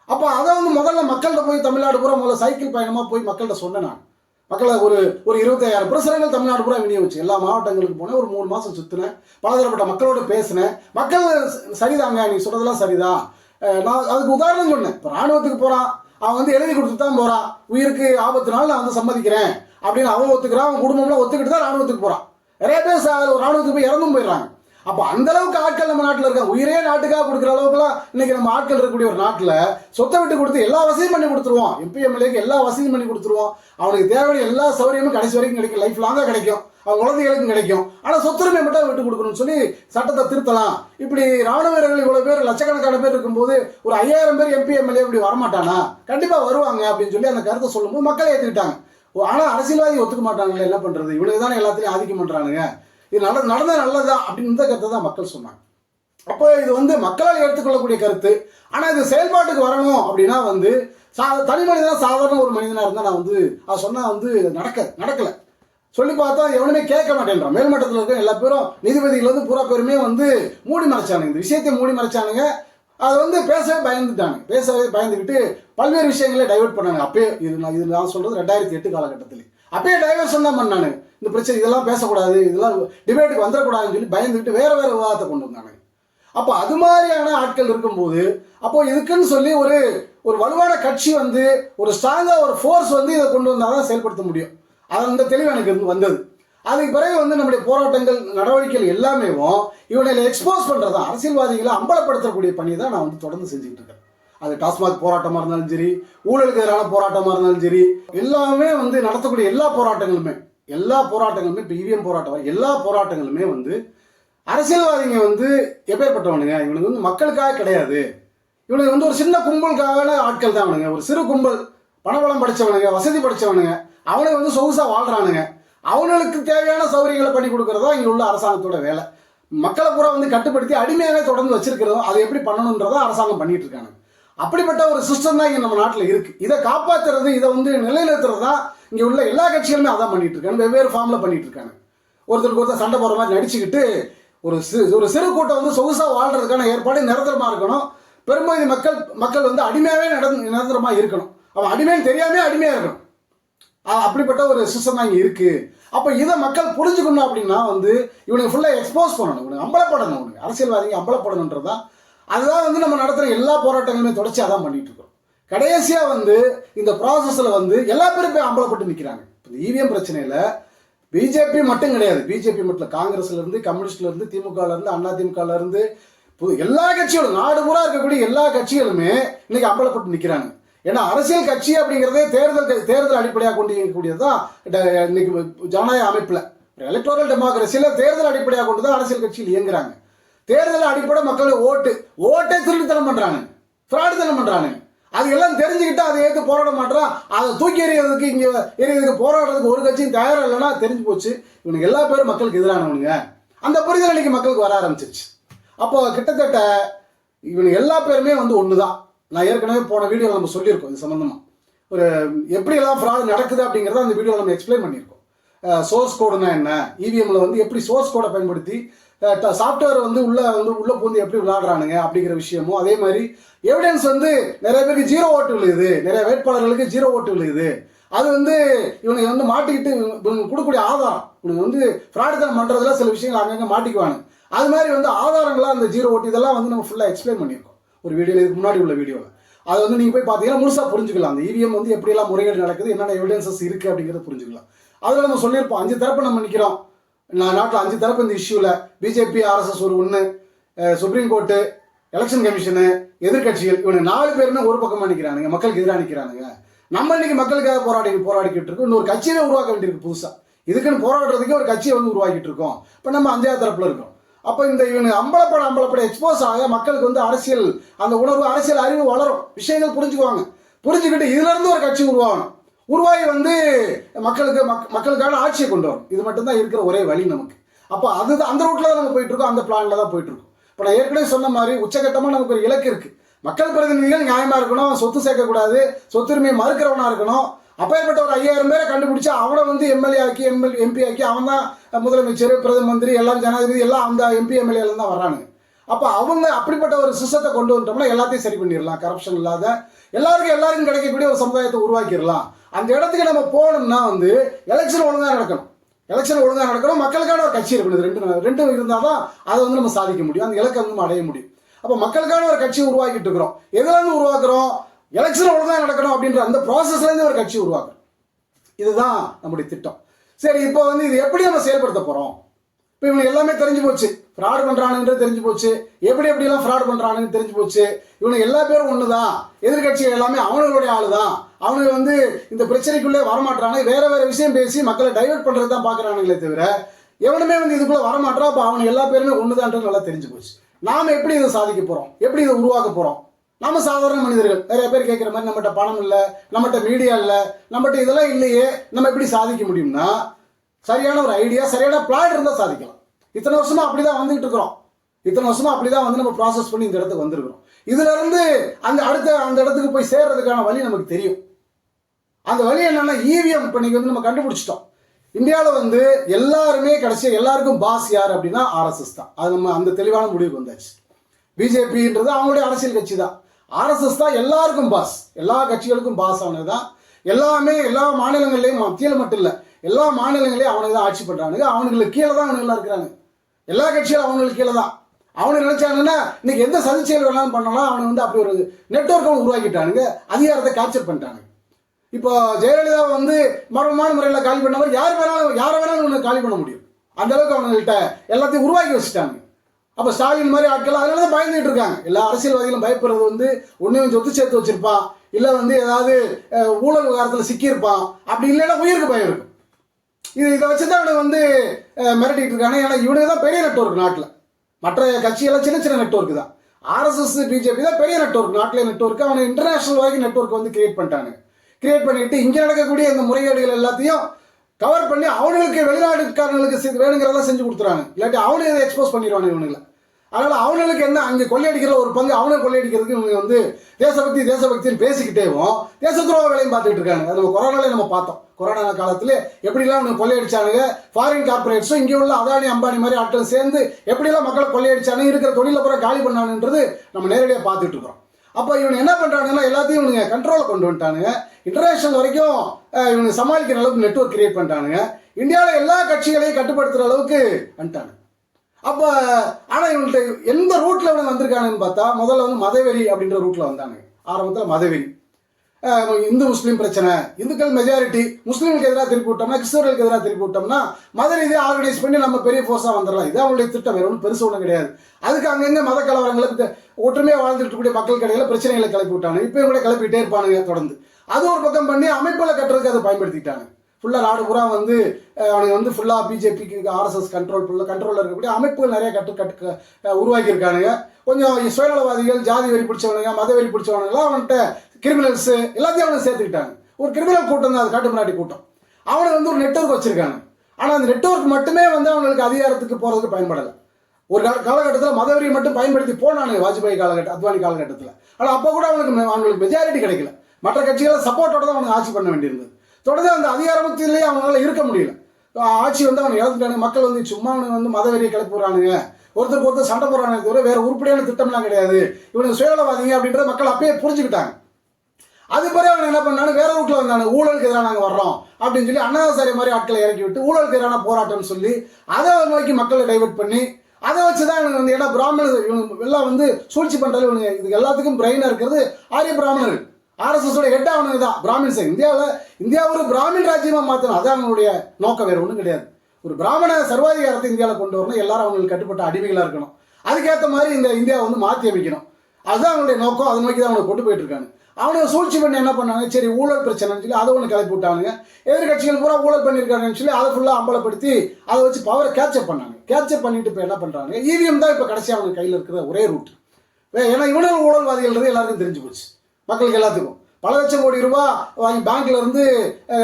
அப்போ அதை வந்து முதல்ல மக்கள்கிட்ட போய் தமிழ்நாடு பூரா முதல்ல சைக்கிள் பயணமாக போய் மக்கள்கிட்ட சொன்னேன் நான். மக்களை ஒரு ஒரு இருபத்தாயிரம் பிரசுரங்கள் தமிழ்நாடு பூரா விநியோகிச்சு. எல்லா மாவட்டங்களுக்கு போனேன். ஒரு மூணு மாதம் சுற்றினேன் பலதரப்பட்ட மக்களோட பேசினேன். மக்கள் சரிதாங்க நீ சொல்கிறதெல்லாம் சரிதான் நான் அதுக்கு உதாரணம் சொன்னேன். இப்போ ராணுவத்துக்கு போகிறான் அவன் வந்து எழுதி கொடுத்துட்டு தான் போகிறான் உயிருக்கு ஆபத்துனால நான் வந்து சம்மதிக்கிறேன். அப்படின்னு அவன் ஒத்துக்கிறான். அவன் குடும்பம்லாம் ஒத்துக்கிட்டு தான் ராணுவத்துக்கு போகிறான் நிறைய பேர் சா- ராணுவத்துக்கு போய் இறந்தும் போயிடுறாங்க. அப்போ அந்த அளவுக்கு ஆட்கள் நம்ம நாட்டில் இருக்காங்க. உயிரே நாட்டுக்காக கொடுக்குற அளவுக்குலாம் இன்னைக்கு நம்ம ஆட்கள் இருக்கக்கூடிய ஒரு நாட்டில் சொத்தை விட்டு கொடுத்து எல்லா வசதியும் பண்ணி கொடுத்துருவோம். எம்பி எம்எல்ஏக்கு எல்லா வசதியும் பண்ணி கொடுத்துருவோம். அவனுக்கு தேவையான எல்லா சௌகரியமும் கடைசி வரைக்கும் கிடைக்கும். லைஃப் லாங்காக கிடைக்கும். அவன் குழந்தைகளுக்கும் கிடைக்கும். ஆனால் சொத்துரிமை மட்டும் விட்டு கொடுக்கணும்னு சொல்லி சட்டத்தை திருத்தலாம். இப்படி ராணுவ வீரர்கள் இவ்வளோ பேர் லட்சக்கணக்கான பேர் இருக்கும்போது ஒரு ஐயாயிரம் பேர் எம்பி எம்எல்ஏ இப்படி வரமாட்டானா? கண்டிப்பாக வருவாங்க அப்படின்னு சொல்லி அந்த கருத்தை சொல்லும்போது மக்களை ஏற்றுக்கிட்டாங்க ஆனால் அரசியல்வாதி ஒத்துக்க மாட்டாங்களே என்ன பண்ணுறது இவனுக்கு தானே எல்லாத்துலேயும் ஆதிக்கம் பண்ணுறானுங்க இது நட நடந்தால் நல்லதுதான் அப்படின்னு கருத்தை தான் மக்கள் சொன்னாங்க. அப்போ இது வந்து மக்களால் எடுத்துக்கொள்ளக்கூடிய கருத்து. ஆனால் இது செயல்பாட்டுக்கு வரணும் அப்படின்னா வந்து சா தனி மனிதனாக சாதாரண ஒரு மனிதனாக இருந்தால் நான் வந்து அதை சொன்னால் வந்து நடக்க நடக்கலை. சொல்லி பார்த்தா எவனுமே கேட்க மாட்டேன்றான். மேல்மட்டத்தில் இருக்கிற எல்லா பேரும் நீதிபதிகள் வந்து பூரா பேருமே வந்து மூடி மறைச்சானுங்க. இந்த விஷயத்தை மூடி மறைச்சானுங்க. அதை வந்து பேசவே பயந்துட்டாங்க பேசவே பயந்துக்கிட்டு பல்வேறு விஷயங்களை டைவர்ட் பண்ணாங்க அப்பயே இது நான் இது நான் சொல்கிறது ரெண்டாயிரத்தி எட்டு காலகட்டத்தில். அப்பயே டைவர்ஷன் தான் பண்ணானுங்க. இந்த பிரச்சனை இதெல்லாம் பேசக்கூடாது இதெல்லாம் டிபேட்டுக்கு வந்துடக்கூடாதுன்னு சொல்லி பயந்துக்கிட்டு வேற வேற விவாதத்தை கொண்டு வந்தாங்க அப்போ அது மாதிரியான ஆட்கள் இருக்கும்போது அப்போ இதுக்குன்னு சொல்லி ஒரு ஒரு வலுவான கட்சி வந்து ஒரு ஸ்ட்ராங்காக ஒரு ஃபோர்ஸ் வந்து இதை கொண்டு வந்தால் தான் செயல்படுத்த முடியும். அது அந்த தெளிவு எனக்கு இருந்து வந்தது. அதுக்கு பிறகு வந்து நம்முடைய போராட்டங்கள் நடவடிக்கைகள் எல்லாமே இவனை எக்ஸ்போஸ் பண்ணுறதா அரசியல்வாதிகளை அம்பலப்படுத்தக்கூடிய பணி தான் நான் வந்து தொடர்ந்து செஞ்சுக்கிட்டு இருக்கேன். அது டாஸ்மாக் போராட்டமாக இருந்தாலும் சரி ஊழலுக்கு எதிரான போராட்டமாக இருந்தாலும் சரி எல்லாமே வந்து நடத்தக்கூடிய எல்லா போராட்டங்களுமே எல்லா போராட்டங்களுமே இப்போ இவிஎம் போராட்டம் எல்லா போராட்டங்களுமே வந்து அரசியல்வாதிங்க வந்து எப்பேற்பட்டவனுங்க இவனுக்கு வந்து மக்களுக்காக கிடையாது. இவனுக்கு வந்து ஒரு சின்ன கும்பலுக்கான ஆட்கள் தான் அவனுங்க ஒரு சிறு கும்பல் பணபலம் படிச்சவனுங்க வசதி படித்தவனுங்க அவனுக்கு வந்து சொகுசாக வாழ்கிறானுங்க அவனுக்கு தேவையான சௌகரியங்களை பண்ணி கொடுக்குறதா இங்கே உள்ள அரசாங்கத்தோட வேலை. மக்களை பூரா வந்து கட்டுப்படுத்தி அடிமையாகவே தொடர்ந்து வச்சிருக்கிறதும் அதை எப்படி பண்ணணுன்றதை அரசாங்கம் பண்ணிட்டு இருக்காங்க. அப்படிப்பட்ட ஒரு சிஸ்டம் தான் இங்கே நம்ம நாட்டில் இருக்கு. இதை காப்பாற்றுறது இதை வந்து நிலைநிறுத்துறது தான் இங்கே உள்ள எல்லா கட்சிகளுமே அதான் பண்ணிட்டு இருக்காங்க. வெவ்வேறு ஃபார்மில் பண்ணிட்டு இருக்காங்க. ஒருத்தருக்கு ஒருத்தர் சண்டை போகிற மாதிரி நடிச்சுக்கிட்டு ஒரு சிறு ஒரு சிறு கூட்டம் வந்து சொகுசாக வாழ்றதுக்கான ஏற்பாடு நிரந்தரமாக இருக்கணும். பெரும்பகுதி மக்கள் மக்கள் வந்து அடிமையாகவே நட நிரந்தரமாக இருக்கணும். அவன் அடிமைன்னு தெரியாமே அடிமையாக இருக்கணும். அப்படிப்பட்ட ஒரு சிஸ்டம் தான் இங்கே இருக்கு. அப்போ இதை மக்கள் புரிஞ்சுக்கணும் அப்படின்னா வந்து இவனுக்கு ஃபுல்லாக எக்ஸ்போஸ் பண்ணணும். இவனுக்கு அம்பலப்படணும். இவனுக்கு அரசியல்வாதிங்க அம்பலப்படணுன்றதான் அதுதான் வந்து நம்ம நடத்துகிற எல்லா போராட்டங்களுமே தொடர்ச்சி அதான் பண்ணிட்டு இருக்கோம். கடைசியாக வந்து இந்த ப்ராசஸில் வந்து எல்லா பேரும் போய் அம்பலப்பட்டு நிற்கிறாங்க இந்த இவிஎம் பிரச்சனையில் பிஜேபி மட்டும் கிடையாது. பிஜேபி மட்டும் காங்கிரஸ்லேருந்து கம்யூனிஸ்ட்லேருந்து திமுகலேருந்து அண்ணா திமுகலேருந்து புது எல்லா கட்சிகளும் நாடு பூரா இருக்கக்கூடிய எல்லா கட்சிகளுமே இன்னைக்கு அம்பலப்பட்டு நிற்கிறாங்க ஏன்னா அரசியல் கட்சி அப்படிங்கிறதே தேர்தல் க- தேர்தல் அடிப்படையாக கொண்டு இயங்கக்கூடியது தான் இன்னைக்கு ஜனநாயக அமைப்பில். எலக்ட்ரல் டெமோக்ரஸியில் தேர்தல் அடிப்படையாக கொண்டு தான் அரசியல் கட்சியில் இயங்குறாங்க. தேர்தல் அடிப்படை மக்கள் ஓட்டு. ஓட்டை திருட்டுத்தனம் பண்றாங்க ஃப்ராடுத்தனம் பண்றாங்க அது எல்லாம் தெரிஞ்சுக்கிட்டு அதை ஏற்று போராட மாட்டான் அதை தூக்கி எறிகிறதுக்கு இங்க எறிகிறதுக்கு போராடுறதுக்கு ஒரு கட்சியும் தயாரா இல்லைன்னா தெரிஞ்சு போச்சு. இவனுக்கு எல்லா பேரும் மக்களுக்கு எதிரானவனுங்க. அந்த புரிதல் அன்னைக்கு மக்களுக்கு வர ஆரம்பிச்சிருச்சு. அப்போ கிட்டத்தட்ட இவனுக்கு எல்லா பேருமே வந்து ஒன்று தான் நான் ஏற்கனவே போன வீடியோவில் நம்ம சொல்லியிருக்கோம் இது சம்மந்தமாக ஒரு எப்படியெல்லாம் ஃப்ராடு நடக்குது அப்படிங்கிறத அந்த வீடியோவில் நம்ம எக்ஸ்பிளைன் பண்ணியிருக்கோம். சோர்ஸ் கோடுனா என்ன? இவிஎம்ல வந்து எப்படி சோர்ஸ் கோடை பயன்படுத்தி சாஃப்ட்வேர் வந்து உள்ள வந்து உள்ள பூந்து எப்படி விளையாடுறானுங்க அப்படிங்கிற விஷயமும் அதே மாதிரி எவிடன்ஸ் வந்து நிறைய பேருக்கு ஜீரோ ஓட்டு விழுது நிறைய வேட்பாளர்களுக்கு ஜீரோ ஓட்டு விழுது அது வந்து இவனுக்கு வந்து மாட்டிக்கிட்டு இவங்க கொடுக்கக்கூடிய ஆதாரம் இவனுக்கு வந்து ஃப்ராடுத்தனம் பண்ணுறதுல சில விஷயங்கள் அங்கங்கே மாட்டிக்குவானு. அது மாதிரி வந்து ஆதாரங்களாக அந்த ஜீரோ ஓட்டு இதெல்லாம் வந்து நம்ம ஃபுல்லாக எக்ஸ்பிளைன் பண்ணியிருக்கோம். ஒரு வீடியோவில் இதுக்கு முன்னாடி உள்ள வீடியோவில் அது வந்து நீங்கள் போய் பார்த்தீங்கன்னா முழுசாக புரிஞ்சுக்கலாம். அந்த இவிஎம் வந்து எப்படியெல்லாம் முறைகேடு நடக்குது என்னென்ன எவிடன்சஸ் இருக்குது அப்படிங்கிறத புரிஞ்சுக்கலாம். அதில் நம்ம சொல்லியிருப்போம். அஞ்சு தரப்பு நம்ம நிற்கிறோம் நாட்டில் அஞ்சு தரப்பு இந்த இஷ்யூவில் பிஜேபி ஆர்எஸ்எஸ் ஒரு ஒன்று சுப்ரீம் கோர்ட்டு எலெக்ஷன் கமிஷனு எதிர்க்கட்சிகள் இவங்க நாலு பேருமே ஒரு பக்கமாக நிற்கிறானுங்க மக்களுக்கு எதிராக நிற்கிறானுங்க நம்ம இன்னைக்கு மக்களுக்காக போராடி போராடிக்கிட்டு இருக்கோம். இன்னொரு கட்சியை உருவாக்க வேண்டியிருக்கு புதுசாக இதுக்குன்னு போராடுறதுக்கு ஒரு கட்சியை வந்து உருவாக்கிட்டு இருக்கோம். இப்போ நம்ம அஞ்சாவது தரப்பில் இருக்கோம். அப்போ இந்த இவனு அம்பலப்பட அம்பலப்பட எக்ஸ்போஸ் ஆக மக்களுக்கு வந்து அரசியல் அந்த உணர்வு அரசியல் அறிவு வளரும். விஷயங்கள் புரிஞ்சுக்குவாங்க. புரிஞ்சுக்கிட்டு இதுலேருந்து ஒரு கட்சி உருவாகணும். உருவாகி வந்து மக்களுக்கு மக் மக்களுக்கான ஆட்சியை கொண்டு வரும். இது மட்டும்தான் இருக்கிற ஒரே வழி நமக்கு. அப்போ அது அந்த ரூட்டில் தான் நம்ம போயிட்டுருக்கோம் அந்த பிளானில் தான் போயிட்டுருக்கோம் இப்போ நான் ஏற்கனவே சொன்ன மாதிரி உச்சகட்டமாக நமக்கு ஒரு இலக்கு இருக்குது மக்கள் பிரதிநிதிகள் நியாயமாக இருக்கணும் சொத்து சேர்க்கக்கூடாது சொத்துரிமையை மறுக்கிறவனாக இருக்கணும். அப்பேற்பட்ட ஒரு ஐயாயிரம் பேரை கண்டுபிடிச்சா அவனை வந்து எம்எல்ஏ ஆக்கி எம்எல் எம்பி ஆக்கி அவன் தான் முதலமைச்சர் பிரதம மந்திரி எல்லாம் ஜனாதிபதி எல்லாம் அந்த எம்பி எம்எல்ஏல தான் வர்றானுங்க. அப்போ அவங்க அப்படிப்பட்ட ஒரு சிஸ்டத்தை கொண்டு வந்துட்டோம்னா எல்லாத்தையும் சரி பண்ணிடலாம். கரப்ஷன் இல்லாத எல்லாருக்கும் எல்லாருக்கும் கிடைக்கக்கூடிய ஒரு சமுதாயத்தை உருவாக்கிடலாம். அந்த இடத்துக்கு நம்ம போகணும்னா வந்து எலெக்ஷன் ஒழுங்காக நடக்கணும். எலெக்ஷன் ஒழுங்காக நடக்கணும். மக்களுக்கான ஒரு கட்சி இருக்கணும். இது ரெண்டு ரெண்டும் இருந்தால் தான் அதை வந்து நம்ம சாதிக்க முடியும். அந்த இலக்கை வந்து நம்ம அடைய முடியும். அப்போ மக்களுக்கான ஒரு கட்சி உருவாக்கிட்டு இருக்கிறோம். எதுலேருந்து உருவாக்குறோம்? எலெக்ஷன் ஒழுங்காக நடக்கணும் அப்படின்ற அந்த ப்ராசஸ்லேருந்து ஒரு கட்சி உருவாக்குறோம். இதுதான் நம்முடைய திட்டம். சரி இப்போ வந்து இது எப்படி நம்ம செயல்படுத்த போகிறோம் இப்போ இவங்க எல்லாமே தெரிஞ்சு போச்சு. ஃப்ராட் பண்ணுறானுன்றது தெரிஞ்சு போச்சு. எப்படி எப்படிலாம் ஃப்ராட் பண்ணுறானுன்னு தெரிஞ்சு போச்சு. இவனுக்கு எல்லா பேரும் ஒன்று தான் எதிர்கட்சிகள் எல்லாமே அவனுங்களுடைய ஆள் தான் அவனுக்கு வந்து இந்த பிரச்சனைக்குள்ளே வரமாட்டானு வேற வேற விஷயம் பேசி மக்களை டைவர்ட் பண்ணுறது தான் பார்க்குறானுங்களே தவிர எவனுமே வந்து இதுக்குள்ளே வரமாட்டான் அப்போ அவன் எல்லா பேருமே ஒன்று நல்லா தெரிஞ்சு போச்சு. நாம் எப்படி இதை சாதிக்க போகிறோம் எப்படி இதை உருவாக்க போகிறோம் நம்ம சாதாரண மனிதர்கள். நிறைய பேர் கேட்குற மாதிரி நம்மகிட்ட பணம் இல்லை நம்மகிட்ட மீடியா இல்லை நம்மகிட்ட இதெல்லாம் இல்லையே நம்ம எப்படி சாதிக்க முடியும்னா சரியான ஒரு ஐடியா சரியான பிளான் இருந்தால் சாதிக்கலாம். இத்தனை வருஷமா அப்படிதான் வந்துகிட்டு இருக்கிறோம். இத்தனை வருஷமா அப்படிதான் வந்து நம்ம ப்ராசஸ் பண்ணி இந்த இடத்துக்கு வந்திருக்கிறோம். இதுல இருந்து அந்த அடுத்த அந்த இடத்துக்கு போய் சேர்றதுக்கான வழி நமக்கு தெரியும். அந்த வழி என்னென்னா இவிஎம் இப்போ வந்து நம்ம கண்டுபிடிச்சிட்டோம். இந்தியாவில் வந்து எல்லாருமே கடைசியாக எல்லாருக்கும் பாஸ் யார் அப்படின்னா ஆர்எஸ்எஸ் தான். அது நம்ம அந்த தெளிவான முடிவுக்கு வந்தாச்சு. பிஜேபின்றது அவங்களுடைய அரசியல் கட்சி தான் ஆர்எஸ்எஸ் தான் எல்லாருக்கும் பாஸ் எல்லா கட்சிகளுக்கும் பாஸ் ஆனது தான் எல்லாமே எல்லா மாநிலங்கள்லையும் மத்தியில் மட்டும் இல்லை எல்லா மாநிலங்களையும் அவனுக்கு தான் ஆட்சி பண்ணுறானுங்க அவனுங்களுக்கு கீழே தான் அவனுங்களாம் இருக்கிறாங்க எல்லா கட்சியும் அவங்களுக்கு கீழே தான். அவனு நினைச்சாங்கன்னா இன்னைக்கு எந்த சதி செயல் வேணாலும் பண்ணலாம் அவனை வந்து அப்படி ஒரு நெட்ஒர்க்கை உருவாக்கிட்டானுங்க. அதிகாரத்தை கேப்சர் பண்ணிட்டானுங்க. இப்போ ஜெயலலிதா வந்து மர்மமான முறையில் காலி பண்ணவர் யார் வேணாலும் யாரை வேணாலும் ஒன்று காலி பண்ண முடியும். அந்த அளவுக்கு அவங்கள்ட்ட எல்லாத்தையும் உருவாக்கி வச்சுட்டாங்க. அப்போ ஸ்டாலின் மாதிரி ஆட்கள் அதனால தான் பயந்துட்டு இருக்காங்க. எல்லா அரசியல்வாதிகளும் பயப்படுறது வந்து ஒன்றையும் சொத்து சேர்த்து வச்சிருப்பா இல்லை வந்து ஏதாவது ஊழல் விவகாரத்தில் சிக்கியிருப்பான் அப்படி இல்லைன்னா உயிருக்கு பயம் இருக்கும். இது இதை வச்சு தான் இவனை வந்து மிரட்டிட்டு இருக்காங்க. ஏன்னா இவனுக்கு தான் பெரிய நெட்வொர்க் நாட்டில். மற்ற கட்சியெல்லாம் சின்ன சின்ன நெட்ஒர்க் தான். ஆர்எஸ்எஸ் பிஜேபி தான் பெரிய நெட்ஒர்க் நாட்டில் நெட்வொர்க் அவனை இன்டர்நேஷனல் வரைக்கும் நெட்வொர்க் வந்து கிரியேட் பண்ணிட்டாங்க கிரியேட் பண்ணிட்டு இங்கே நடக்கக்கூடிய இந்த முறைகேடுகள் எல்லாத்தையும் கவர் பண்ணி அவனுங்களுக்கு வெளிநாட்டுக்காரங்களுக்கு செ- வேணுங்கிறதெல்லாம் செஞ்சு கொடுத்துறாங்க. இல்லாட்டி அவனுக்கு இதை எக்ஸ்போஸ் பண்ணிடுவானு இவனுங்களை. அதனால் அவனுங்களுக்கு என்ன அங்கே கொள்ளையடிக்கிற ஒரு பங்கு அவனை கொள்ளையடிக்கிறதுக்கு இவங்க வந்து தேசபக்தி தேசபக்தின்னு பேசிக்கிட்டேவும் தேச துரோக வேலையும் பார்த்துட்டு இருக்காங்க. அது நம்ம கொரோனாலே நம்ம பார்த்தோம். கொரோனா காலத்தில் எப்படிலாம் அவனுக்கு கொள்ளையடிச்சானுங்க? ஃபாரின் கார்பரேட்ஸும் இங்கே உள்ள அதானி அம்பானி மாதிரி ஆட்கள் சேர்ந்து எப்படிலாம் மக்களை கொள்ளையடிச்சானுங்க? இருக்கிற தொழிலில் பூரா காலி பண்ணானுன்றது நம்ம நேரடியாக பார்த்துட்டு இருக்கிறோம். அப்போ இவன் என்ன பண்ணுறானுங்கன்னா எல்லாத்தையும் இவனுங்க கண்ட்ரோலில் கொண்டு வந்துட்டானுங்க. இன்டர்நேஷனல் வரைக்கும் இவனுக்கு சமாளிக்கிற அளவுக்கு நெட்வொர்க் கிரியேட் பண்ணிட்டானுங்க. இந்தியாவில் எல்லா கட்சிகளையும் கட்டுப்படுத்துகிற அளவுக்கு வந்துட்டானுங்க அப்போ ஆனால் இவன்கிட்ட எந்த ரூட்டில் இவனுக்கு வந்திருக்கானுன்னு பார்த்தா முதல்ல வந்து மதவெறி அப்படின்ற ரூட்டில் வந்தாங்க ஆரம்பத்தில் மதவெறி. இந்து முஸ்லீம் பிரச்சனை இந்துக்கள் மெஜாரிட்டி முஸ்லீம்களுக்கு எதிராக திருப்பி விட்டோம்னா கிறிஸ்தவர்களுக்கு எதிராக திருப்பி விட்டோம்னா மத ரீதியாக ஆர்கனைஸ் பண்ணி நம்ம பெரிய ஃபோர்ஸாக வந்துடலாம். இது அவங்களுடைய திட்டம் வேறு ஒன்றும் பெருசு ஒன்றும் கிடையாது. அதுக்கு அங்கங்கே மத கலவரங்களுக்கு ஒற்றுமையாக வாழ்ந்துட்டு இருக்கக்கூடிய மக்கள் கடையில் பிரச்சனைகளை கிளப்பி விட்டாங்க. இப்போ கூட கிளப்பிட்டே இருப்பானுங்க தொடர்ந்து. அது ஒரு பக்கம் பண்ணி அமைப்புகளை கட்டுறதுக்கு அதை பயன்படுத்திட்டாங்க. ஃபுல்லாக நாடு பூரா வந்து அவனுக்கு வந்து ஃபுல்லாக பிஜேபிக்கு ஆர்எஸ்எஸ் கண்ட்ரோல் ஃபுல்லாக கண்ட்ரோலில் இருக்கக்கூடிய அமைப்புகள் நிறைய கட்டு கட்டு உருவாக்கியிருக்கானுங்க. கொஞ்சம் சுயநலவாதிகள் ஜாதி வெறி பிடிச்சவனுங்க மத வெறி பிடிச்சவனுங்களாம் அவன்கிட்ட கிரிமினல்ஸு எல்லாத்தையும் அவனை சேர்த்துக்கிட்டாங்க. ஒரு கிரிமினல் கூட்டம் தான் அது காட்டு முன்னாடி கூட்டம். அவனுக்கு வந்து ஒரு நெட்ஒர்க் வச்சுருக்காங்க. ஆனால் அந்த நெட்வொர்க் மட்டுமே வந்து அவங்களுக்கு அதிகாரத்துக்கு போகிறதுக்கு பயன்படலை. ஒரு கால காலகட்டத்தில் மதவெறியை மட்டும் பயன்படுத்தி போனானுங்க வாஜ்பாய் காலகட்டம் அத்வானி காலகட்டத்தில். ஆனால் அப்போ கூட அவனுக்கு அவங்களுக்கு மெஜாரிட்டி கிடைக்கல. மற்ற கட்சிகளை சப்போர்ட்டோட தான் அவனுக்கு ஆட்சி பண்ண வேண்டியிருந்தது. தொடர்ந்து அந்த அதிகாரத்திலேயே அவங்களால இருக்க முடியல. ஆட்சி வந்து அவன் இழந்துட்டானுங்க மக்கள் வந்து சும்மா அவனுக்கு வந்து மதவெறியை கிளப்புறானுங்க ஒருத்தருக்கு ஒருத்தர் சண்டை போடுறானே தவிர வேற உருப்படியான திட்டம்லாம் கிடையாது. இவனுக்கு சுயநலவாதிங்க அப்படின்றத மக்கள் அப்பயே புரிஞ்சுக்கிட்டாங்க. அது பிறகு அவன் என்ன பண்ணானு வேற ரூட்ல வந்தானு ஊழலுக்கு எதிராக நாங்கள் வர்றோம் அப்படின்னு சொல்லி அண்ணாசாரி மாதிரி ஆட்களை இறக்கி விட்டு ஊழலுக்கு எதிரான போராட்டம்னு சொல்லி அதை நோக்கி மக்களை டைவெர்ட் பண்ணி அதை வச்சு தான் இவனுக்கு வந்து ஏன்னா பிராமணர் இவனுக்கு எல்லாம் வந்து சூழ்ச்சி பண்ணுறது இவனுங்க இது எல்லாத்துக்கும் பிரெயினாக இருக்கிறது ஆரிய பிராமணர்கள். ஆர்எஸ்எஸோட ஹெட் அவனுக்கு தான் பிராமின்ஸ் இந்தியாவில் இந்தியா ஒரு பிராமின் ராஜ்யமாக மாற்றணும் அதான் அவனுடைய நோக்கம். வேறு ஒன்றும் கிடையாது. ஒரு பிராமண சர்வாதிகாரத்தை இந்தியாவில் கொண்டு வரணும். எல்லாரும் அவங்களுக்கு கட்டுப்பட்ட அடிமைகளாக இருக்கணும். அதுக்கேற்ற மாதிரி இந்த இந்தியாவை வந்து மாற்றி அமைக்கணும். அதுதான் அவனுடைய நோக்கம். அதை நோக்கி தான் அவனை கொண்டு போயிட்டு இருக்காங்க. அவனுக்கு சூழ்ச்சி பண்ணி என்ன பண்ணாங்க? சரி ஊழல் பிரச்சனைன்னு சொல்லி அதை ஒன்று கிளப்பி விட்டானுங்க. எதிர்கட்சிகள் பூரா ஊழல் பண்ணியிருக்காங்கன்னு சொல்லி அதை ஃபுல்லாக அம்பலப்படுத்தி அதை வச்சு பவரை கேப்சர் பண்ணாங்க. கேப்சர் பண்ணிட்டு இப்போ என்ன பண்ணுறாங்க இவிஎம் தான் இப்போ கடைசியாக அவங்க கையில் இருக்கிற ஒரே ரூட் ஏன்னா இவனும் ஊழல்வாதிகள்ன்றது எல்லாருக்கும் தெரிஞ்சு போச்சு. மக்களுக்கு எல்லாத்துக்கும். பல லட்சம் கோடி ரூபாய் வாங்கி பேங்க்ல இருந்து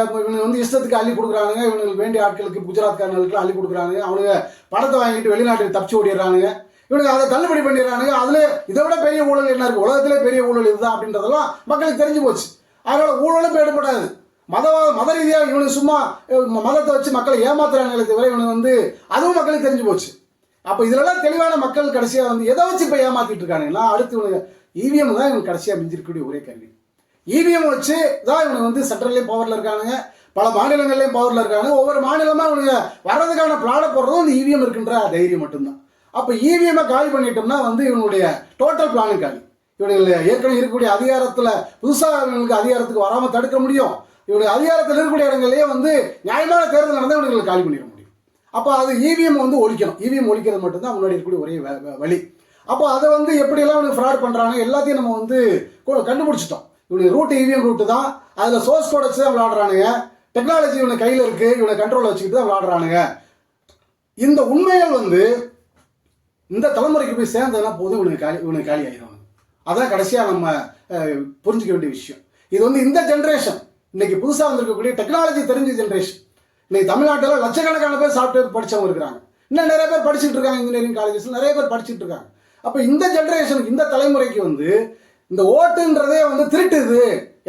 இவனுக்கு வந்து இஷ்டத்துக்கு அள்ளி கொடுக்குறானுங்க. இவனுக்கு வேண்டிய ஆட்களுக்கு குஜராத்காரர்களுக்கு அள்ளி கொடுக்குறானுங்க. அவனுங்க படத்தை வாங்கிட்டு வெளிநாட்டுக்கு தப்பிச்சு ஓடிடுறானுங்க. இவனுக்கு அதை தள்ளுபடி பண்ணிடுறானுங்க. அதில் இதை விட பெரிய ஊழல் என்ன இருக்குது உலகத்திலே பெரிய ஊழல் இதுதான் அப்படின்றதெல்லாம் மக்களுக்கு தெரிஞ்சு போச்சு. அதனால் ஊழலும் இப்போ மத மத ரீதியாக இவனுக்கு சும்மா மதத்தை வச்சு மக்களை ஏமாத்துறாங்களே தவிர இவனுக்கு வந்து அதுவும் மக்களுக்கு தெரிஞ்சு போச்சு. அப்போ இதிலெல்லாம் தெளிவான மக்கள் கடைசியாக வந்து எதை வச்சு இப்போ ஏமாத்திட்டு இருக்கானுங்களா அடுத்து இவனுக்கு இவிஎம் தான் இவனுக்கு கடைசியாக மிஞ்சிருக்கக்கூடிய ஒரே கல்வி இவிஎம் வச்சு தான் இவனுக்கு வந்து சென்ட்ரல்லையும் பவரில் இருக்கானுங்க. பல மாநிலங்கள்லையும் பவரில் இருக்காங்க ஒவ்வொரு மாநிலமாக இவனுங்க வர்றதுக்கான பிளான போடுறதும் இந்த இவிஎம் இருக்கின்ற தைரியம் மட்டும்தான். அப்போ இவிஎம்மை காலி பண்ணிட்டோம்னா வந்து இவனுடைய டோட்டல் பிளானும் காலி. இவனுடைய ஏற்கனவே இருக்கக்கூடிய அதிகாரத்தில் புதுசாக இவனுக்கு அதிகாரத்துக்கு வராமல் தடுக்க முடியும். இவனுடைய அதிகாரத்தில் இருக்கக்கூடிய இடங்கள்லேயே வந்து நியாயமான தேர்தல் நடந்தால் இவனுக்கு காலி பண்ணிட முடியும். அப்போ அது இவிஎம் வந்து ஒழிக்கணும். இவிஎம் ஒழிக்கிறது மட்டும்தான் முன்னாடி இருக்கக்கூடிய ஒரே வ- வழி. அப்போ அதை வந்து எப்படியெல்லாம் இவனுக்கு ஃப்ராட் பண்ணுறாங்க எல்லாத்தையும் நம்ம வந்து கண்டுபிடிச்சிட்டோம். இவனுடைய ரூட் இவிஎம் ரூட்டு தான். அதில் சோர்ஸ் கோட் வச்சு தான் விளாடுறானுங்க டெக்னாலஜி இவனை கையில் இருக்குது இவனை கண்ட்ரோலில் வச்சுக்கிட்டு தான் விளாடுறானுங்க இந்த உண்மைகள் வந்து இந்த தலைமுறைக்கு போய் சேர்ந்ததுனா போதும் இவனுக்கு காலி இவனுக்கு காலி ஆயிடும் அதான் கடைசியாக நம்ம புரிஞ்சுக்க வேண்டிய விஷயம். இது வந்து இந்த ஜென்ரேஷன் இன்னைக்கு புதுசாக வந்திருக்கக்கூடிய டெக்னாலஜி தெரிஞ்ச ஜென்ரேஷன் இன்னைக்கு தமிழ்நாட்டில் லட்சக்கணக்கான பேர் சாஃப்ட்வேர் படித்தவங்க இருக்கிறாங்க. இன்னும் நிறைய பேர் படிச்சுட்டு இருக்காங்க இன்ஜினியரிங் காலேஜஸ்ல நிறைய பேர் படிச்சுட்டு இருக்காங்க. அப்போ இந்த ஜென்ரேஷனுக்கு இந்த தலைமுறைக்கு வந்து இந்த ஓட்டுன்றதே வந்து திருட்டுது.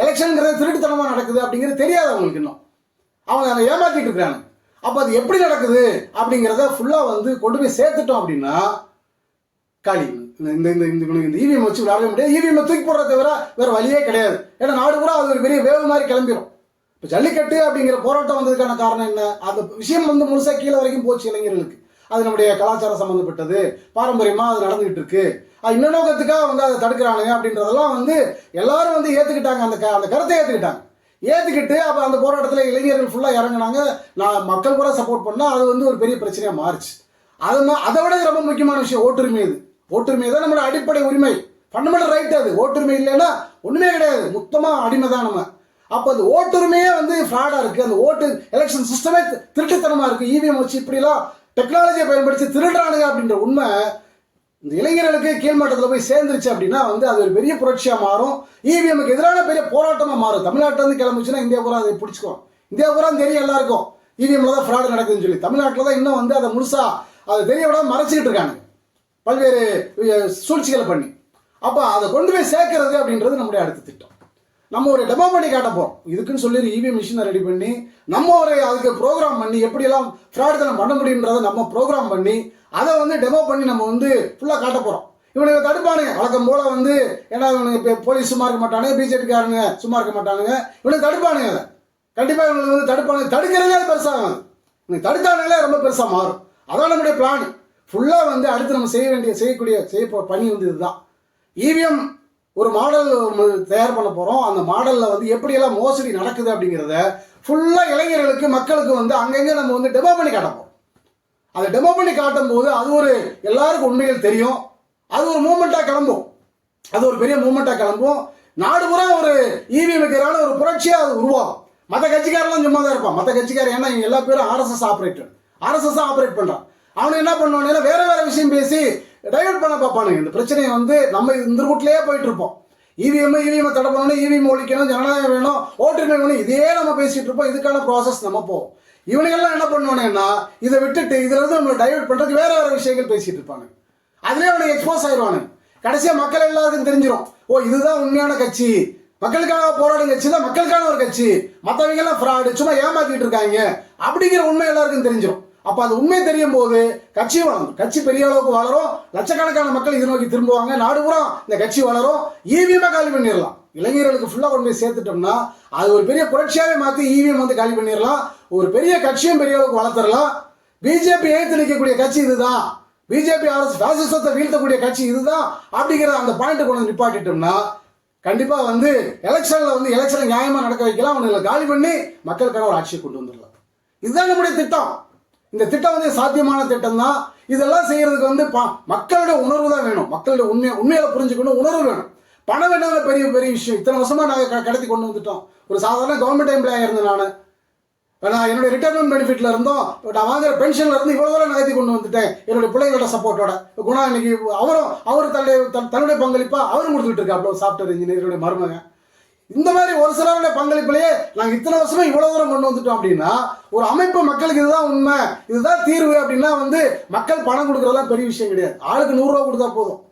எலெக்ஷனுங்கிறதே திருட்டுத்தனமாக நடக்குது அப்படிங்கிறது தெரியாது அவங்களுக்கு இன்னும். அவங்க அதை ஏமாற்றிட்டு இருக்கிறாங்க அப்போ அது எப்படி நடக்குது அப்படிங்கிறத ஃபுல்லாக வந்து கொண்டு போய் சேர்த்துட்டோம் அப்படின்னா காலி. இந்த இந்த இந்த இந்த இவிஎம் வச்சு விளையாடவே முடியாது. இவிஎம் தூக்கி போடுறத தவிர வேறு வழியே கிடையாது. ஏன்னா நாடு பூரா அது ஒரு பெரிய வேவு மாதிரி கிளம்பிடும் இப்போ ஜல்லிக்கட்டு அப்படிங்கிற போராட்டம் வந்ததுக்கான காரணம் என்ன? அந்த விஷயம் வந்து முழுசாக கீழே வரைக்கும் போச்சு இளைஞர்களுக்கு. அது நம்முடைய கலாச்சாரம் சம்மந்தப்பட்டது பாரம்பரியமாக அது நடந்துகிட்டு இருக்கு. அது இன்னொருக்கத்துக்காக வந்து அதை தடுக்கிறானுங்க அப்படின்றதெல்லாம் வந்து எல்லாரும் வந்து ஏற்றுக்கிட்டாங்க அந்த க அந்த கருத்தை ஏற்றுக்கிட்டாங்க ஏற்றுக்கிட்டு அப்போ அந்த போராட்டத்தில் இளைஞர்கள் ஃபுல்லாக இறங்குனாங்க. நான் மக்கள் கூட சப்போர்ட் பண்ணால் அது வந்து ஒரு பெரிய பிரச்சனையாக மாறுச்சு. அது அதை விட ரொம்ப முக்கியமான விஷயம் ஓட்டுரிமை இது. ஓட்டுரிமை தான் நம்மளோட அடிப்படை உரிமை. ஃபண்டமெண்டல் ரைட் அது. ஓட்டுரிமை இல்லைன்னா ஒன்றுமே கிடையாது. மொத்தமாக அடிமை தான் நம்ம. அப்போ அந்த ஓட்டுரிமையே வந்து ஃப்ராடாக இருக்குது அந்த ஓட்டு எலெக்ஷன் சிஸ்டமே திருட்டுத்தனமாக இருக்குது இவிஎம் வச்சு இப்படிலாம் டெக்னாலஜியை பயன்படுத்தி திருடுறானுங்க அப்படின்ற உண்மை இந்த இளைஞர்களுக்கு கீழ்மட்டத்தில் போய் சேர்ந்துருச்சு அப்படின்னா வந்து அது ஒரு பெரிய புரட்சியாக மாறும். இவிஎம்க்கு எதிரான பெரிய போராட்டமாக மாறும். தமிழ்நாட்டில் இருந்து கிளம்புச்சுன்னா இந்தியா பூரா அதை பிடிச்சிக்கும். இந்தியா பூரா தெரியும் எல்லாருக்கும். இவிஎம்ல தான் ஃப்ராடு நடக்குதுன்னு சொல்லி. தமிழ்நாட்டில் தான் இன்னும் வந்து அதை முழுசாக அதை தெரிய விடாம மறைச்சிக்கிட்டு இருக்காங்க. பல்வேறு சூழ்ச்சிகளை பண்ணி. அப்போ அதை கொண்டு போய் சேர்க்கறது அப்படின்றது நம்முடைய அடுத்த திட்டம். நம்ம ஒரு டெமோ பண்ணி காட்ட போகிறோம் இதுக்குன்னு சொல்லி இவிஎம் மிஷினை ரெடி பண்ணி நம்ம ஒரு அதுக்கு ப்ரோக்ராம் பண்ணி எப்படியெல்லாம் ஃப்ராடுத்தனம் பண்ண முடியுன்றதை நம்ம ப்ரோக்ராம் பண்ணி அதை வந்து டெமோ பண்ணி நம்ம வந்து ஃபுல்லாக காட்ட போகிறோம் இவனுக்கு தடுப்பானுங்க வழக்கம் போல வந்து ஏன்னா இவனுக்கு இப்போ போலீஸ் சும்மா இருக்க மாட்டானுங்க பிஜேபிக்காரனுங்க சும்மா இருக்க மாட்டானுங்க. இவனுக்கு தடுப்பானுங்க அதை கண்டிப்பாக இவனுக்கு வந்து தடுப்பானுங்க. தடுக்கிறதே அது இவனுக்கு தடுத்தானுங்களே ரொம்ப பெருசாக மாறும். அதான் நம்முடைய பிளான் ஃபுல்லாக வந்து அடுத்து நம்ம செய்ய வேண்டிய செய்யக்கூடிய செய்ய பணி வந்து இதுதான். இவிஎம் ஒரு மாடல் தயார் பண்ண போகிறோம் அந்த மாடலில் வந்து எப்படியெல்லாம் மோசடி நடக்குது அப்படிங்கிறத ஃபுல்லாக இளைஞர்களுக்கு மக்களுக்கு வந்து அங்கங்கே நம்ம வந்து டெமோ பண்ணி காட்டப்போம் அதை டெமோ பண்ணி காட்டும் போது அது ஒரு எல்லாருக்கும் உண்மைகள் தெரியும். அது ஒரு மூமெண்ட்டாக கிளம்பும். அது ஒரு பெரிய மூமெண்ட்டாக கிளம்பும். நாடு பூரா ஒரு இவிஎம்க்கு எதிரான ஒரு புரட்சியாக அது உருவாகும். மற்ற கட்சிக்காரெல்லாம் சும்மா தான் இருப்பான். மற்ற கட்சிக்காரர் ஏன்னா எல்லா பேரும் ஆர்எஸ்எஸ் ஆப்ரேட்டர் ஆர்எஸ்எஸ் ஆப்ரேட் பண்ணுறான் அவனு என்ன பண்ணுவானே? வேற வேற விஷயம் பேசி டைவர்ட் பண்ண பார்ப்பானுங்க இந்த பிரச்சனையை வந்து நம்ம இந்த ரூட்லேயே போயிட்டு இருப்போம் இவிஎம் இவிஎம் தடை பண்ணணும் இவிஎம் ஒழிக்கணும் ஜனநாயகம் வேணும் ஓட்டுரிமை வேணும் இதே நம்ம பேசிகிட்டு இருப்போம். இதுக்கான ப்ராசஸ் நம்ம போவோம். இவனுங்கெல்லாம் என்ன பண்ணுவானுங்கன்னா இதை விட்டுட்டு இதுலேருந்து நம்மளை டைவர்ட் பண்ணுறதுக்கு வேற வேற விஷயங்கள் பேசிகிட்டு இருப்பாங்க அதுலேயே அவனுக்கு எக்ஸ்போஸ் ஆயிடுவானு கடைசியாக மக்கள் எல்லாருக்கும் தெரிஞ்சிடும் ஓ இதுதான் உண்மையான கட்சி. மக்களுக்காக போராடும் கட்சி தான் மக்களுக்கான ஒரு கட்சி. மற்றவங்க எல்லாம் ஃப்ராடு சும்மா ஏமாத்திட்டு இருக்காங்க. அப்படிங்கிற உண்மை எல்லாருக்கும் தெரிஞ்சிடும் அப்ப அது உண்மை தெரியும் போது கட்சி வளரும். கட்சி பெரிய அளவுக்கு வளரும். லட்சக்கணக்கான மக்கள் இது நோக்கி திரும்புவாங்க. நாடு பூரா இந்த கட்சி வளரும். இவிஎம்மை காலி பண்ணிடலாம். இளைஞர்களுக்கு ஃபுல்லாக கொண்டு போய் சேர்த்துட்டோம்னா அது ஒரு பெரிய புரட்சியாகவே மாற்றி இவிஎம் வந்து காலி பண்ணிடலாம். ஒரு பெரிய கட்சியும் பெரிய அளவுக்கு வளர்த்துடலாம். பிஜேபி எழுத்து நிற்கக்கூடிய கட்சி இதுதான். பிஜேபி அரசு பாசிசத்தை வீழ்த்தக்கூடிய கட்சி இதுதான். அப்படிங்கிற அந்த பாயிண்ட் கொண்டு வந்து நிப்பாட்டிட்டோம்னா கண்டிப்பாக வந்து எலெக்ஷனில் வந்து எலெக்ஷன் நியாயமாக நடக்க வைக்கலாம். அவங்களை காலி பண்ணி மக்களுக்கான ஒரு ஆட்சியை கொண்டு வந்துடலாம். இதுதான் நம்முடைய திட்டம். இந்த திட்டம் வந்து சாத்தியமான திட்டம் தான் இதெல்லாம் செய்யறதுக்கு வந்து ப- மக்களுடைய உணர்வு தான் வேணும். மக்களுடைய உண்மை உண்மையில புரிஞ்சுக்கணும் உணர்வு வேணும். பணம் வேணாலும் பெரிய பெரிய விஷயம். இத்தனை வருஷமா நாங்கள் கடத்தி கொண்டு வந்துட்டோம். ஒரு சாதாரண கவர்மெண்ட் எம்ப்ளாயாக இருந்தேன் நான். நான் என்னுடைய ரிட்டைர்மெண்ட் பெனிஃபிட்ல இருந்தோம். நான் வாங்குற பென்ஷன்ல இருந்து இவ்வளவு தூரம் நகர்த்தி கொண்டு வந்துட்டேன். என்னுடைய பிள்ளைகளோட சப்போர்ட்டோட குணா இன்னைக்கு அவரும் அவர் தன்னுடைய தன்னுடைய பங்களிப்பா அவரும் கொடுத்துட்டு இருக்காப்ல சாஃப்ட்வேர் இன்ஜினியருடைய மருமகன். இந்த மாதிரி ஒரு சிலருடைய பங்களிப்பிலேயே நாங்கள் இத்தனை வருஷமா இவ்வளவு தூரம் கொண்டு வந்துட்டோம் அப்படின்னா ஒரு அமைப்பு மக்களுக்கு இதுதான் உண்மை. இதுதான் தீர்வு அப்படின்னா வந்து மக்கள் பணம் கொடுக்கறதெல்லாம் பெரிய விஷயம் கிடையாது. ஆளுக்கு நூறுரூவா கொடுத்தா போதும்.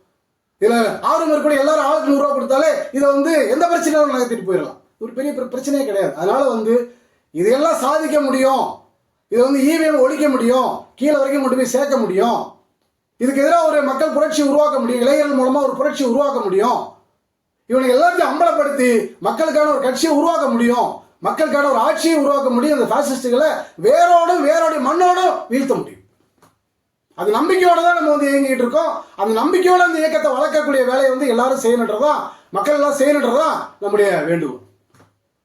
இதில் ஆர்வம் இருக்கக்கூடிய எல்லாரும் ஆளுக்கு நூறுரூவா கொடுத்தாலே இதை வந்து எந்த பிரச்சனையும் நகர்த்திட்டு போயிடலாம். ஒரு பெரிய பிரச்சனையே கிடையாது. அதனால வந்து இதையெல்லாம் சாதிக்க முடியும். இதை வந்து ஈவிஎம் ஒழிக்க முடியும். கீழே வரைக்கும் கொண்டு போய் சேர்க்க முடியும். இதுக்கு எதிராக ஒரு மக்கள் புரட்சி உருவாக்க முடியும். இளைஞர்கள் மூலமா ஒரு புரட்சி உருவாக்க முடியும். இவனுக்கு எல்லாத்தையும் அம்பலப்படுத்தி மக்களுக்கான ஒரு கட்சியை உருவாக்க முடியும். மக்களுக்கான ஒரு ஆட்சியை உருவாக்க முடியும். அந்த பாசிஸ்டுகளை வேரோடும் வேரோட மண்ணோடும் வீழ்த்த முடியும். அது நம்பிக்கையோட தான் நம்ம வந்து இயங்கிட்டு இருக்கோம். அந்த நம்பிக்கையோட அந்த இயக்கத்தை வளர்க்கக்கூடிய வேலையை வந்து எல்லாரும் செய்யணுன்றதான் மக்கள் எல்லாம் செய்யணுன்றதான் நம்முடைய வேண்டுகோள்.